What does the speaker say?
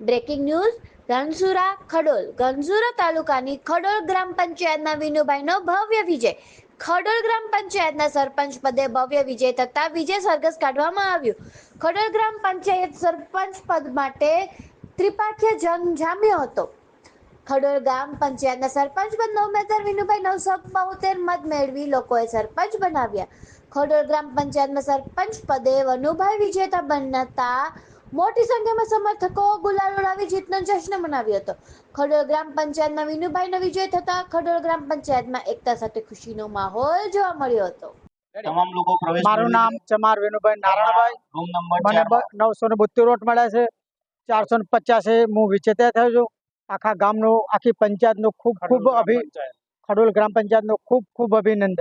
Breaking news Dhansura Khadol Ganjura તાલુકાની ખડોલ ગ્રામ પંચાયતના વિનુભાઈનો ભવ્ય વિજય. ખડોલ ગ્રામ પંચાયતના સરપંચ પદે ભવ્ય વિજય થતા વિજય સરઘસ કાઢવામાં આવ્યું. ખડોલ ગ્રામ પંચાયત સરપંચ પદ માટે ત્રિપાઠ્ય જંગ જામ્યો હતો. ખડોલ ગ્રામ પંચાયતના સરપંચ પદના ઉમેદવાર વિનુભાઈ નવસો બોતેર મત મેળવી લોકોએ સરપંચ બનાવ્યા. ખડોલ ગ્રામ પંચાયતમાં સરપંચ પદે વનુભાઈ વિજેતા બનતા મોટી સંખ્યામાં સમર્થકો ગુલાલ ઉડાવી જીતનો જશ્ન મનાવ્યો હતો. ખડોળ ગ્રામ પંચાયતમાં વિનુભાઈનો વિજય થતા ખડોળ ગ્રામ પંચાયતમાં એકતા સાથે ખુશીનો માહોલ જોવા મળ્યો હતો. તમામ લોકો પ્રવેશ મારું નામ ચમાર વિનુભાઈ નારાયણભાઈ. રૂમ નંબર મને નવસો ને બોતેર વોટ મળ્યા છે. ચારસો ને પચાસે હું વિચેતા થયો છું. આખા ગામનો આખી પંચાયતનો ખૂબ ખૂબ અભિ ખડોલ ગ્રામ પંચાયતનો ખૂબ ખૂબ અભિનંદન.